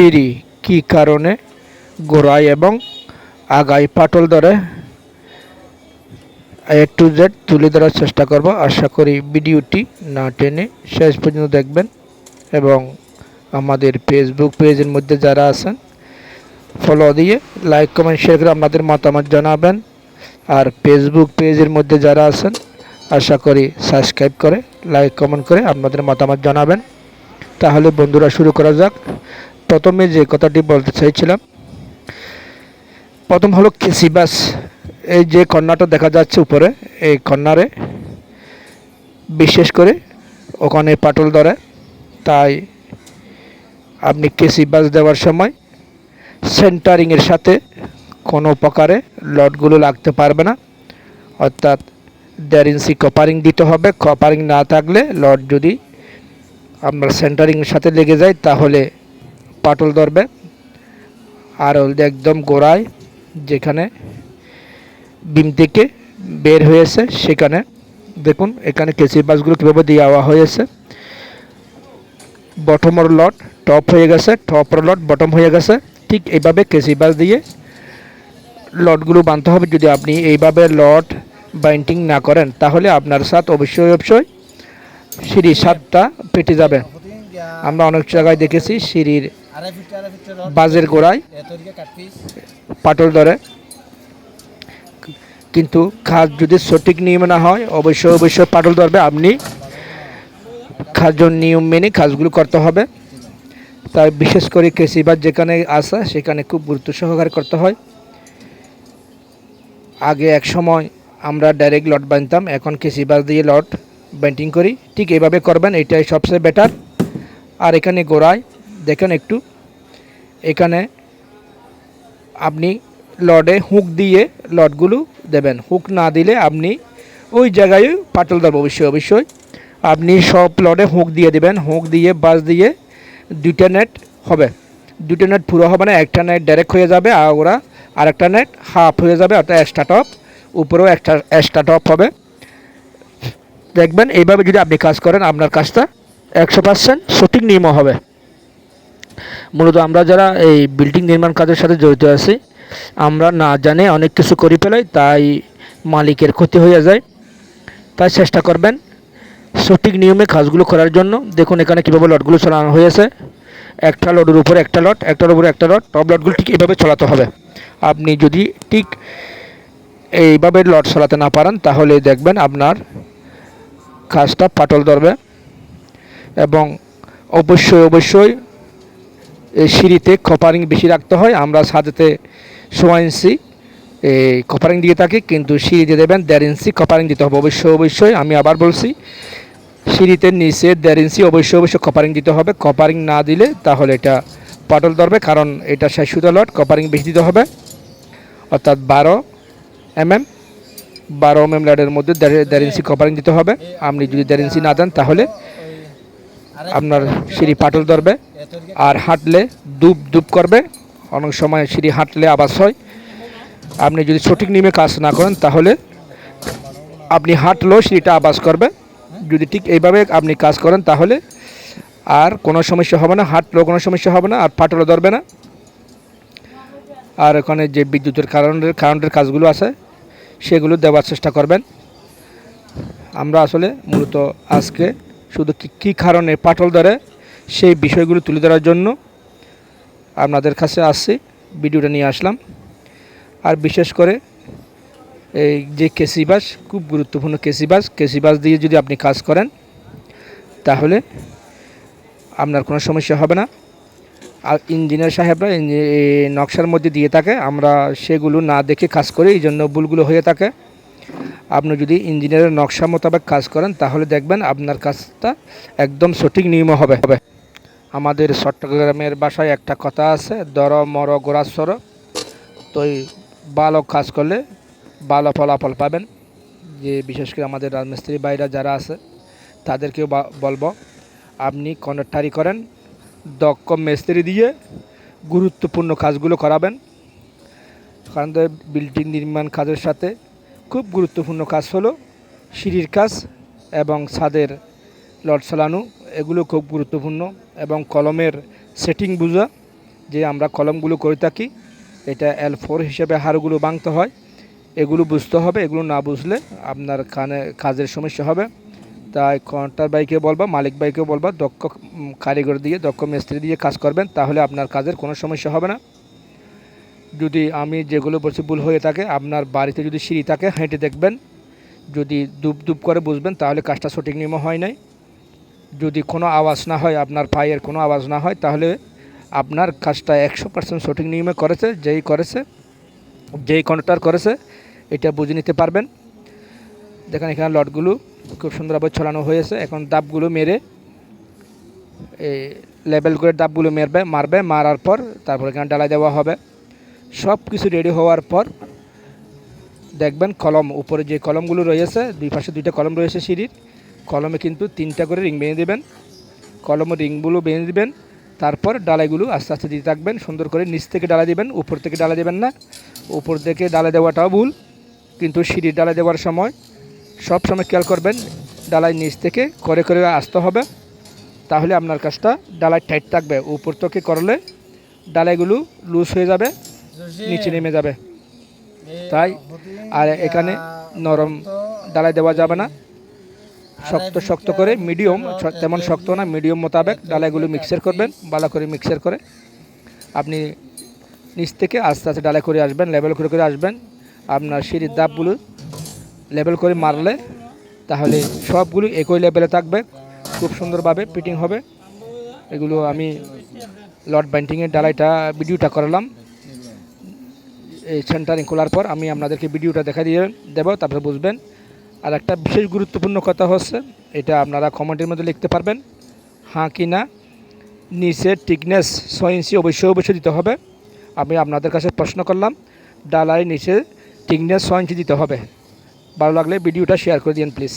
সিঁড়ি কী কারণে গোড়ায় এবং আগায় পাটল ধরে? এ টু জেড তুলে ধরার চেষ্টা করব। আশা করি ভিডিওটি না টেনে শেষ পর্যন্ত দেখবেন এবং আমাদের ফেসবুক পেজের মধ্যে যারা আছেন ফলো দিয়ে লাইক কমেন্ট শেয়ার করে আপনাদের মতামত জানাবেন। আর ফেসবুক পেজের মধ্যে যারা আছেন, আশা করি সাবস্ক্রাইব করে লাইক কমেন্ট করে আপনাদের মতামত জানাবেন। তাহলে বন্ধুরা শুরু করা যাক। প্রথমে যে কথাটি বলতে চাইছিলাম, প্রথম হলো কেসিবাস এই যে কন্যাটা দেখা যাচ্ছে উপরে, এই কন্যারে বিশেষ করে ওখানে পাটল ধরে। তাই আপনি কেসি বাস দেওয়ার সময় সেন্টারিংয়ের সাথে কোনো প্রকারে লটগুলো লাগতে পারবে না। অর্থাৎ দেড় ইঞ্চি কপারিং দিতে হবে। কপারিং না থাকলে লট যদি আপনার সেন্টারিংয়ের সাথে লেগে যায়, তাহলে পাটল ধরবে। আর হলদে একদম গোড়ায় যেখানে বিম থেকে বের হয়েছে, সেখানে দেখুন এখানে কেসি বাসগুলো কীভাবে দেওয়া হয়েছে। বটমর লট টপ হয়ে গেছে টপর লট বটম হয়ে গেছে। ঠিক এইভাবে কেসি বাস দিয়ে লটগুলো বাঁধতে হবে। যদি আপনি এইভাবে লট বাইন্ডিং না করেন, তাহলে আপনার সাথ অবশ্যই অবশ্যই সিঁড়ির সাতটা পেটে যাবে। আমরা অনেক জায়গায় দেখেছি সিঁড়ির বাজের গোড়ায়। পাটল ধরে। কিন্তু কাজ যদি সঠিক নিয়মে না হয় অবশ্যই অবশ্যই পাটল ধরবে। আপনি কাজের নিয়ম মেনে কাজগুলো করতে হবে। তাই বিশেষ করে কৃষিবাদ যেখানে আসা সেখানে খুব গুরুত্ব সহকারে করতে হয়। আগে এক সময় আমরা ডাইরেক্ট লট বানতাম এখন কৃষিবাজ দিয়ে লট বাইন্ডিং করি। ঠিক এইভাবে করবেন এটাই সবচেয়ে বেটার আর এখানে গোড়ায় দেখেন একটু। এখানে আপনি লডে হুক দিয়ে লটগুলো দেবেন। হুক না দিলে আপনি ওই জায়গায় পাটল দেবো অবশ্যই অবশ্যই। আপনি সব লডে হুক দিয়ে দিবেন। হুক দিয়ে বাস দিয়ে দুইটা নেট হবে। দুটো নেট পুরো হবে না, একটা নেট ডাইরেক্ট হয়ে যাবে, আর ওরা আরেকটা নেট হাফ হয়ে যাবে, অর্থাৎ এক্সট্রা টপ উপরেও একটা এক্সট্রা টপ হবে। দেখবেন, এইভাবে যদি আপনি কাজ করেন, আপনার কাজটা একশো পার্সেন্ট সঠিক নিয়ম হবে। মূলত আমরা যারা এই বিল্ডিং নির্মাণ কাজের সাথে জড়িত আছি, আমরা না জানে অনেক কিছু করে ফেলাই, তাই মালিকের ক্ষতি হয়ে যায়। তাই চেষ্টা করবেন সঠিক নিয়মে কাজগুলো করার জন্য। দেখুন এখানে কীভাবে লটগুলো চালানো হয়েছে। একটা লটের উপরে একটা লট, একটার উপরে একটা লট। টপ লটগুলো ঠিক এইভাবে চালাতে হবে। আপনি যদি ঠিক এইভাবে লট চালাতে না পারেন, তাহলে দেখবেন আপনার কাজটা পাটল ধরবে। এবং অবশ্যই অবশ্যই সিঁড়িতে কপারিং বেশি রাখতে হয়, আমরা সাজাতে সোয়া ইঞ্চি কপারিং দিয়ে থাকি, কিন্তু সিঁড়িতে দেবেন দেড় ইঞ্চি কপারিং দিতে হবে। অবশ্যই অবশ্যই, আমি আবার বলছি, সিঁড়িতে নিচে দেড় ইঞ্চি অবশ্যই অবশ্যই কপারিং দিতে হবে। কপারিং না দিলে তাহলে এটা পটল ধরবে, কারণ এটা শেষ সুতো লট কপারিং বেশি দিতে হবে। অর্থাৎ বারো এমএম বারো এমএম লাইটের মধ্যে দেড় ইঞ্চি কপারিং দিতে হবে। আপনি যদি দেড় ইঞ্চি না দেন, তাহলে আপনার সিঁড়ি পাটল ধরবে আর হাঁটলে ডুব ডুব করবে। অনেক সময় সিঁড়ি হাঁটলে আবাস হয়। আপনি যদি সঠিক নিয়মে কাজ না করেন তাহলে আপনি হাঁটলেও সিঁড়িটা আবাস করবে। যদি ঠিক এইভাবে আপনি কাজ করেন তাহলে আর কোনো সমস্যা হবে না। হাঁটলেও কোনো সমস্যা হবে না আর পাটলও ধরবে না। আর ওখানে যে বিদ্যুতের কারণের কারেন্টের কাজগুলো আছে, সেগুলো দেওয়ার চেষ্টা করবেন। আমরা আসলে মূলত আজকে শুধু কী কারণে পাটল ধরে, সেই বিষয়গুলো তুলে ধরার জন্য আপনাদের কাছে আসছি, ভিডিওটা নিয়ে আসলাম। আর বিশেষ করে এই যে কেসি বাস খুব গুরুত্বপূর্ণ কেসি বাস কেসি বাস দিয়ে যদি আপনি কাজ করেন, তাহলে আপনার কোনো সমস্যা হবে না। আর ইঞ্জিনিয়ার সাহেবরা নকশার মধ্যে দিয়ে থাকে, আমরা সেগুলো না দেখে কাজ করি, এই জন্য ভুলগুলো হয়ে থাকে। আপনি যদি ইঞ্জিনিয়ারের নকশা মোতাবেক কাজ করেন, তাহলে দেখবেন আপনার কাজটা একদম সঠিক নিয়ম হবে। হবে। আমাদের চট্টগ্রামের বাসায় একটা কথা আছে, দর, মর গোড়াসর তো এই ভালো কাজ করলে ভালো ফলাফল পাবেন। যে বিশেষ করে আমাদের রাজমিস্ত্রি বাইরা যারা আছে, তাদেরকেও বলব, আপনি কন্ট্রাক্টারি করেন, দক্ষ মিস্ত্রি দিয়ে গুরুত্বপূর্ণ কাজগুলো করাবেন। কারণ বিল্ডিং নির্মাণ কাজের সাথে খুব গুরুত্বপূর্ণ কাজ হলো সিঁড়ির কাজ এবং ছাদের লট চালানো, এগুলো খুব গুরুত্বপূর্ণ এবং কলমের সেটিং বোঝা যে আমরা কলমগুলো করে থাকি, এটা এল ফোর হিসেবে হাড়গুলো ভাঙতে হয়। এগুলো বুঝতে হবে, এগুলো না বুঝলে আপনার কানে কাজের সমস্যা হবে। তাই কন্ট্রাক্টর বাইকে বলবা, মালিক বাইকেও বলবা, দক্ষ কারিগর দিয়ে, দক্ষ মিস্ত্রি দিয়ে কাজ করবেন, তাহলে আপনার কাজের কোনো সমস্যা হবে না। যদি আমি যেগুলো বলছি ভুল হয়ে থাকে, আপনার বাড়িতে যদি সিঁড়ি থাকে, হেঁটে দেখবেন। যদি দুপ দুপ করে বুঝবেন, তাহলে কাজটা সঠিক নিয়ম হয় নাই। যদি কোনো আওয়াজ না হয়, আপনার পায়ের কোনো আওয়াজ না হয়, তাহলে আপনার কাজটা একশো পার্সেন্ট সঠিক নিয়মে করেছে, যেই করেছে, যেই কন্ট্রাক্টর করেছে, এটা বুঝে নিতে পারবেন। দেখেন এখানে লটগুলো খুব সুন্দরভাবে ছড়ানো হয়েছে। এখন দাবগুলো মেরে, এই লেবেল করে দাবগুলো মেরবে, মারবে, মারার পর তারপর এখানে ডালাই দেওয়া হবে। সব কিছু রেডি হওয়ার পর দেখবেন কলম, উপরে যে কলমগুলো রয়েছে, দুই পাশে দুইটা কলম রয়েছে সিঁড়ির, কলমে কিন্তু তিনটা করে রিং বেঁধে দেবেন। কলমে রিংগুলো বেঁধে দেবেন, তারপর ডালাইগুলো আস্তে আস্তে দিতে থাকবেন, সুন্দর করে নিচ থেকে ডালা দিবেন, উপর থেকে ডালা দেবেন না। উপর থেকে ডালা দেওয়াটাও ভুল, কিন্তু সিঁড়ির ডালা দেওয়ার সময় সব সময় খেয়াল করবেন ডালাই নিচ থেকে করে করে আসতে হবে। তাহলে আপনার কাজটা ডালাই টাইট থাকবে। উপর থেকে করলে ডালাইগুলো লুজ হয়ে যাবে। নিচে নেমে যাবে। তাই আর এখানে নরম ডালাই দেওয়া যাবে না। শক্ত শক্ত করে মিডিয়াম তেমন শক্ত না মিডিয়াম মোতাবেক ডালাইগুলো মিক্সার করবেন ভালো করে মিক্সার করে। আপনি নিচ থেকে আস্তে আস্তে ডালাই করে আসবেন লেবেল করে করে আসবেন। আপনার সিঁড়ির দাপগুলো লেবেল করে মারলে তাহলে সবগুলো একই লেভেলে থাকবে খুব সুন্দরভাবে ফিটিং হবে। এগুলো আমি লট বাইন্ডিংয়ের ডালাইটা ভিডিওটা করালাম। এই সেন্টারিং খোলার পর আমি আপনাদেরকে ভিডিওটা দেখা দিয়ে দেবো, তারপরে বুঝবেন। আর একটা বিশেষ গুরুত্বপূর্ণ কথা হচ্ছে, এটা আপনারা কমেন্টের মধ্যে লিখতে পারবেন হ্যাঁ কি না? নিচের টিকনেস ছয় ইঞ্চি অবশ্যই অবশ্যই দিতে হবে। আমি আপনাদের কাছে প্রশ্ন করলাম ডালাই নিচে টিকনেস ছয় ইঞ্চি দিতে হবে। ভালো লাগলে ভিডিওটা শেয়ার করে দিন প্লিজ